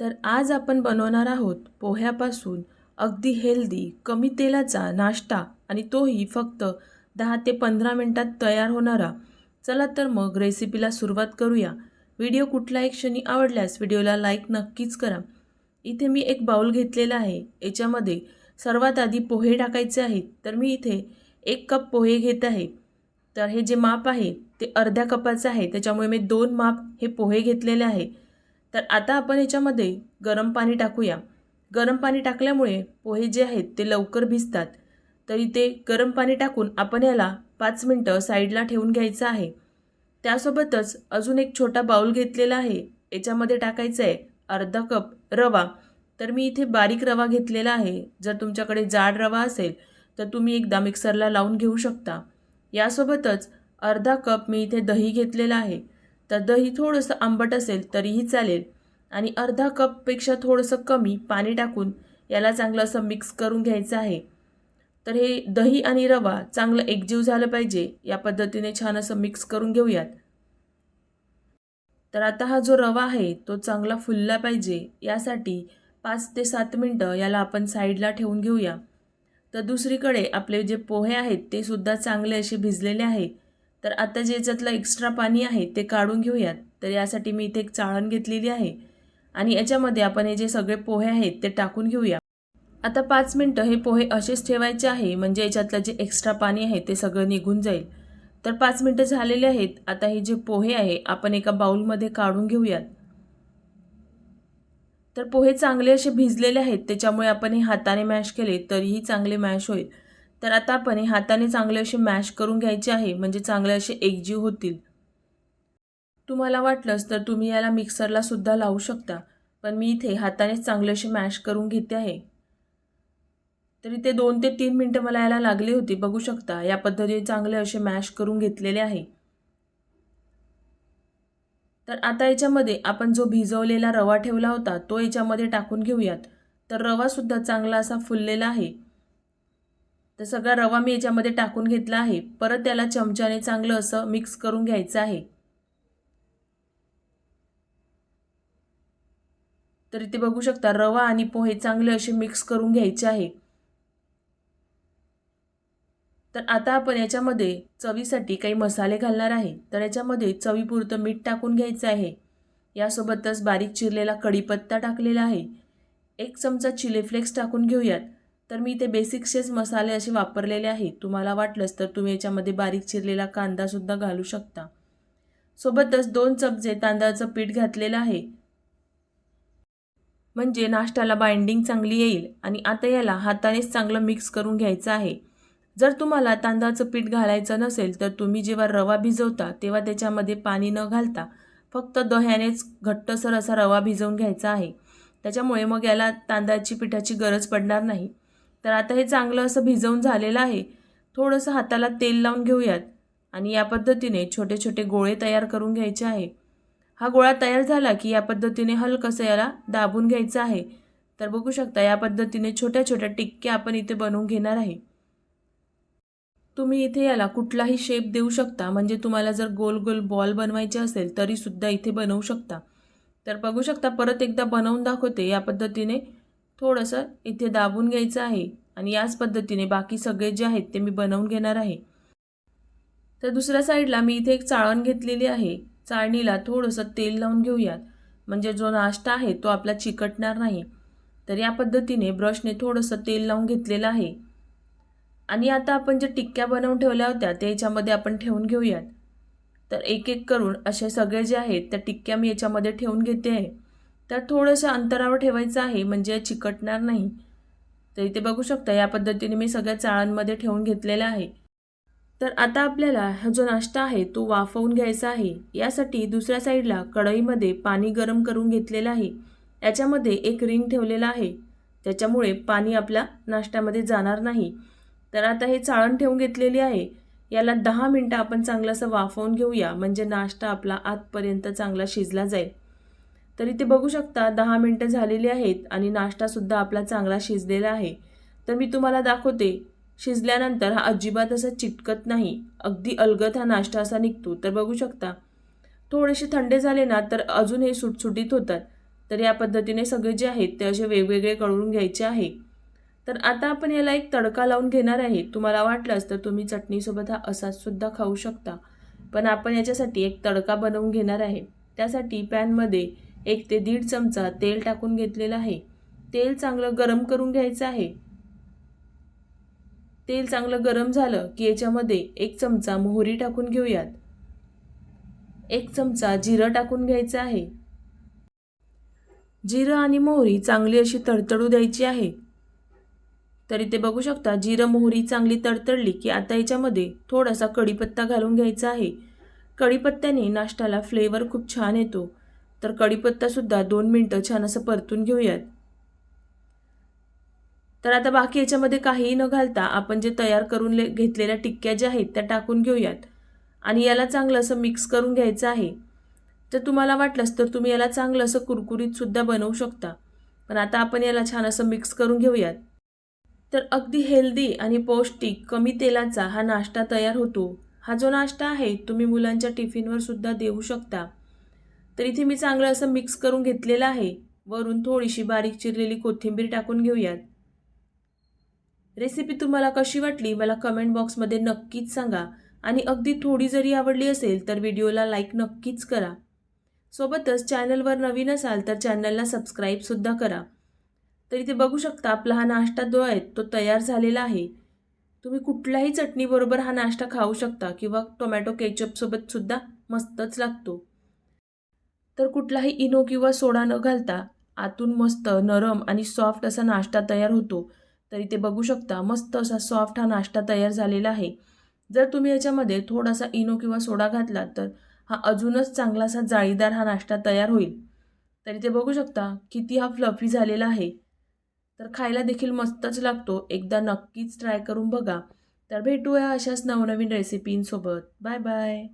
तर आज आपण बनवणार आहोत पोह्यापासून अगदी हेल्दी कमी तेलाचा नाश्ता आणि तोही फक्त दहा ते पंधरा मिनटात तयार होणारा. चला तर मग रेसिपीला सुरुवात करूया. व्हिडिओ कुठल्याही क्षणी आवडल्यास व्हिडिओला लाईक नक्कीच करा. इथे मी एक बाऊल घेतलेला आहे. याच्यामध्ये सर्वात आधी पोहे टाकायचे आहेत. तर मी इथे एक कप पोहे घेत आहे. तर हे जे माप आहे ते अर्ध्या कपाचं आहे. त्याच्यामुळे मी दोन माप हे पोहे घेतलेले आहे. तर आता आपण याच्यामध्ये गरम पाणी टाकूया. गरम पाणी टाकल्यामुळे पोहे जे आहेत ते लवकर भिजतात. तरी ते गरम पाणी टाकून आपण याला पाच मिनटं साईडला ठेवून घ्यायचं आहे. त्यासोबतच अजून एक छोटा बाऊल घेतलेला आहे. याच्यामध्ये टाकायचं आहे अर्धा कप रवा. तर मी इथे बारीक रवा घेतलेला आहे. जर तुमच्याकडे जाड रवा असेल तर तुम्ही एकदा मिक्सरला लावून घेऊ शकता. यासोबतच अर्धा कप मी इथे दही घेतलेलं आहे. तर दही थोडंसं आंबट असेल तरीही चालेल. आणि अर्धा कपपेक्षा थोडंसं कमी पाणी टाकून याला चांगलं असं मिक्स करून घ्यायचं आहे. तर हे दही आणि रवा चांगलं एकजीव झालं पाहिजे. या पद्धतीने छान असं मिक्स करून घेऊयात. तर आता हा जो रवा आहे तो चांगला फुलला पाहिजे. यासाठी पाच ते सात मिनटं याला आपण साईडला ठेवून घेऊया. तर दुसरीकडे आपले जे पोहे आहेत ते सुद्धा चांगले असे भिजलेले आहे. तर आता जे याच्यातलं एक्स्ट्रा पाणी आहे ते काढून घेऊयात. तर यासाठी मी इथे एक चाळण घेतलेली आहे. आणि याच्यामध्ये आपण हे जे सगळे पोहे आहेत ते टाकून घेऊया. आता पाच मिनटं हे पोहे असेच ठेवायचे आहे. म्हणजे याच्यातलं जे एक्स्ट्रा पाणी आहे ते सगळं निघून जाईल. तर पाच मिनटं झालेले आहेत. आता हे जे पोहे आहे आपण एका बाऊलमध्ये काढून घेऊयात. तर पोहे चांगले असे भिजलेले आहेत. त्याच्यामुळे आपण हे हाताने मॅश केले तरीही चांगले मॅश होईल. तर आता आपण हे हाताने चांगले असे मॅश करून घ्यायचे आहे म्हणजे चांगले असे एकजीव होतील. तुम्हाला वाटलंच तर तुम्ही याला मिक्सरला सुद्धा लावू शकता पण मी इथे हातानेच चांगले असे मॅश करून घेते आहे. तर इथे दोन ते तीन मिनटं मला याला लागली होती बघू शकता या पद्धतीने चांगले असे मॅश करून घेतलेले आहे. तर आता याच्यामध्ये आपण जो भिजवलेला रवा ठेवला होता तो याच्यामध्ये टाकून घेऊयात. तर रवासुद्धा चांगला असा फुललेला आहे. तर सगळा रवा मी याच्यामध्ये टाकून घेतला आहे. परत त्याला चमच्याने चांगलं असं मिक्स करून घ्यायचं आहे. तर इथे बघू शकता रवा आणि पोहे चांगले असे मिक्स करून घ्यायचे आहे. तर आता आपण याच्यामध्ये चवीसाठी काही मसाले घालणार आहे. तर याच्यामध्ये चवीपुरतं मीठ टाकून घ्यायचं आहे. यासोबतच बारीक चिरलेला कढीपत्ता टाकलेला आहे. एक चमचा चिली फ्लेक्स टाकून घेऊयात. तर मी इथे बेसिक्सचेच मसाले असे वापरलेले आहे तुम्हाला वाटलंच तर तुम्ही याच्यामध्ये बारीक चिरलेला कांदासुद्धा घालू शकता. सोबतच दोन चमचे तांदळाचं पीठ घातलेलं आहे. म्हणजे नाश्त्याला बाइंडिंग चांगली येईल आणि आता याला हातानेच चांगलं मिक्स करून घ्यायचं आहे. जर तुम्हाला तांदळाचं पीठ घालायचं नसेल तर तुम्ही जेव्हा रवा भिजवता तेव्हा त्याच्यामध्ये पाणी न घालता फक्त दह्यानेच घट्टसर असा रवा भिजवून घ्यायचा आहे. त्याच्यामुळे मग याला तांदळाची पिठाची गरज पडणार नाही. तर आता हे चांगलं असं भिजवून झालेलं आहे. थोडंसं हाताला तेल लावून घेऊयात. आणि या पद्धतीने छोटे छोटे गोळे तयार करून घ्यायचे आहे. हा गोळा तयार झाला की या पद्धतीने हलकंसं याला दाबून घ्यायचं आहे. तर बघू शकता या पद्धतीने छोट्या छोट्या टिक्क्या आपण इथे बनवून घेणार आहे. तुम्ही इथे याला कुठलाही शेप देऊ शकता. म्हणजे तुम्हाला जर गोल गोल बॉल बनवायचे असेल तरीसुद्धा इथे बनवू शकता. तर बघू शकता परत एकदा बनवून दाखवते या पद्धतीने. थोडंसं इथे दाबून घ्यायचं आहे आणि याच पद्धतीने बाकी सगळे जे आहेत ते मी बनवून घेणार आहे. तर दुसऱ्या साईडला मी इथे एक चाळण घेतलेली आहे. चाळणीला थोडंसं तेल लावून घेऊयात. म्हणजे जो नाश्ता आहे तो आपला चिकटणार नाही. तर या पद्धतीने ब्रशने थोडंसं तेल लावून घेतलेलं आहे. आणि आता आपण ज्या टिक्क्या बनवून ठेवल्या होत्या त्या याच्यामध्ये आपण ठेवून घेऊयात. तर एक एक करून असे सगळे जे आहेत त्या टिक्क्या मी याच्यामध्ये ठेवून घेते आहे. त्यात थोडंसं अंतरावर ठेवायचं आहे म्हणजे चिकटणार नाही. तर इथे बघू शकता या पद्धतीने मी सगळ्या चाळांमध्ये ठेवून घेतलेला आहे. तर आता आपल्याला हा जो नाश्ता आहे तो वाफवून घ्यायचा आहे. यासाठी दुसऱ्या साईडला कढईमध्ये पाणी गरम करून घेतलेलं आहे. याच्यामध्ये एक रिंग ठेवलेला आहे. त्याच्यामुळे पाणी आपल्या नाश्त्यामध्ये जाणार नाही. तर आता हे चाळण ठेवून घेतलेली आहे. याला दहा मिनटं आपण चांगलं असं वाफवून घेऊया म्हणजे नाश्ता आपला आतपर्यंत चांगला शिजला जाईल. तर इथे बघू शकता दहा मिनटं झालेली आहेत आणि नाश्तासुद्धा आपला चांगला शिजलेला आहे. तर मी तुम्हाला दाखवते शिजल्यानंतर हा अजिबात असा चिटकत नाही. अगदी अलगद हा नाश्ता असा निघतो तर बघू शकता. थोडेसे थंडे झाले ना तर अजून हे सुटसुटीत होतात. तर या पद्धतीने सगळे जे आहेत ते असे वेगवेगळे करून घ्यायचे आहे. तर आता आपण याला एक तडका लावून घेणार आहे. तुम्हाला वाटलंच तर तुम्ही चटणीसोबत हा असाचसुद्धा खाऊ शकता. पण आपण याच्यासाठी एक तडका बनवून घेणार आहे. त्यासाठी पॅनमध्ये एक ते दीड चमचा तेल टाकून घेतलेलं आहे. तेल चांगलं गरम करून घ्यायचं आहे. तेल चांगलं गरम झालं की याच्यामध्ये एक चमचा मोहरी टाकून घेऊयात. एक चमचा जिरं टाकून घ्यायचं आहे. जिरं आणि मोहरी चांगली अशी तडतडू द्यायची आहे. तरी ते बघू शकता जिरं मोहरी चांगली तडतडली की आता याच्यामध्ये थोडासा कढीपत्ता घालून घ्यायचा आहे. कढीपत्त्याने नाश्त्याला फ्लेवर खूप छान येतो. तर कढीपत्तासुद्धा दोन मिनटं छान असं परतून घेऊयात. तर आता बाकी याच्यामध्ये काहीही न घालता आपण जे तयार करून ले घेतलेल्या टिक्क्या ज्या आहेत त्या टाकून घेऊयात. आणि याला चांगलं असं मिक्स करून घ्यायचं आहे. तर तुम्हाला वाटलंच तर तुम्ही याला चांगलं असं कुरकुरीतसुद्धा बनवू शकता. पण आता आपण याला छान असं मिक्स करून घेऊयात. तर अगदी हेल्दी आणि पौष्टिक कमी तेलाचा हा नाश्ता तयार होतो. हा जो नाश्ता आहे तुम्ही मुलांच्या टिफिनवर सुद्धा देऊ शकता. तर इथे मी चांगलं असं मिक्स करून घेतलेलं आहे. वरून थोडीशी बारीक चिरलेली कोथिंबीर टाकून घेऊयात. रेसिपी तुम्हाला कशी वाटली मला कमेंट बॉक्समध्ये नक्कीच सांगा. आणि अगदी थोडी जरी आवडली असेल तर व्हिडिओला लाईक नक्कीच करा. सोबतच चॅनलवर नवीन असाल तर चॅनलला सबस्क्राईबसुद्धा करा. तर इथे बघू शकता आपला हा नाश्ता जो आहे तो तयार झालेला आहे. तुम्ही कुठल्याही चटणीबरोबर हा नाश्ता खाऊ शकता किंवा टोमॅटो केचपसोबतसुद्धा मस्तच लागतो. तर कुठलाही इनो किंवा सोडा न घालता आतून मस्त नरम आणि सॉफ्ट असा नाश्ता तयार होतो. तर इथे बघू शकता मस्त असा सॉफ्ट हा नाश्ता तयार झालेला आहे. जर तुम्ही याच्यामध्ये थोडासा इनो किंवा सोडा घातला तर हा अजूनच चांगलासा जाळीदार हा नाश्ता तयार होईल. तर इथे बघू शकता किती हा फ्लफी झालेला आहे. तर खायला देखील मस्तच लागतो. एकदा नक्कीच ट्राय करून बघा. तर भेटूया अशाच नवनवीन रेसिपींसोबत बाय बाय